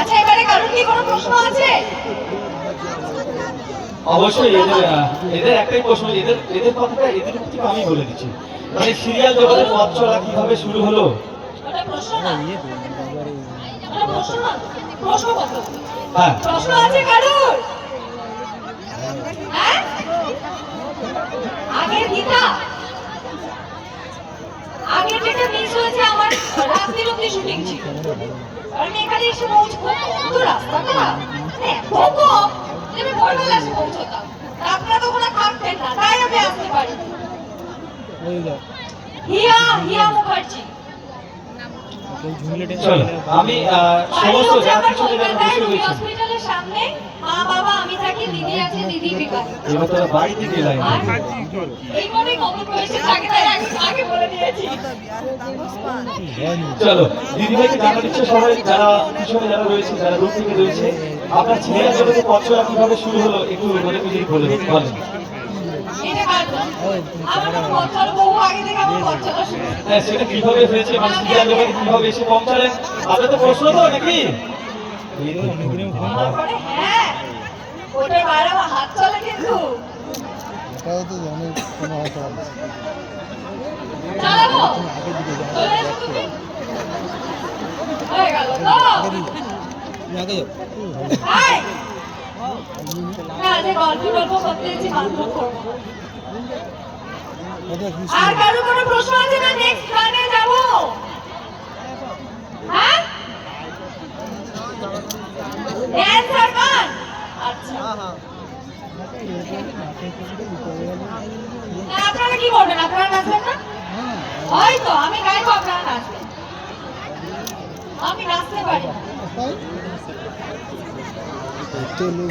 আচ্ছা এবারে কারোর কি কোনো প্রশ্ন আছে? অবশ্যই এদের এদের একটাই প্রশ্ন এদের এদের কথাটা এদের থেকে আমি বলে দিচ্ছি। মানে সিরিয়াল জগতের পথ চলা কীভাবে শুরু হলো? হ্যাঁ। প্রশ্ন আছে কারোর? হ্যাঁ? আগের গীতা। আগের যেটা মিস হয়েছে আমার রাত্রির অব্দি শুটিং ছিল আমি এখানে এসে পৌঁছবো কত রাস্তাটা এত কম যে আমি ভোরবেলা এসে পৌঁছতাম আপনারা তখন আর থাকতেন না তাই আমি আসতে পারি হিয়া হিয়া মুখার্জি আমি সমস্ত যা কিছু হসপিটালের সামনে মা বাবা আমি থাকি দিদি আছে দিদি বিকাশ এবার বাড়ি থেকে লাইন এই মনে কমন করেছে তাকে তাই আগে আগে বলে দিয়েছি চলো দিদিভাইকে জানার ইচ্ছে সবাই যারা পিছনে যারা রয়েছে যারা দূর থেকে রয়েছে আপনার সিরিয়াল জগতের পথ চলা কীভাবে শুরু হলো একটু মানে যদি বলে বলেন। হ্যাঁ সেটা কীভাবে হয়েছে মানে সিরিয়াল জগতে কীভাবে এসে পৌঁছালেন আপনার তো প্রশ্ন তো নাকি? হ্যাঁ ওটার বাইরে হাত চলে কিন্তু। গেল তো হাই না। যে গল্প গল্প করতে এসেছি আর কারও কোনো প্রশ্ন আছে না? নেক্সট গানে যাব হ্যাঁ ড্যান্স আর গান আচ্ছা না, আপনারা কি করবেন আপনারা নাচবেন না? হয়তো আমি গাইবো, আপনারা নাচবেন। আমি নাচতে পারি। চলো।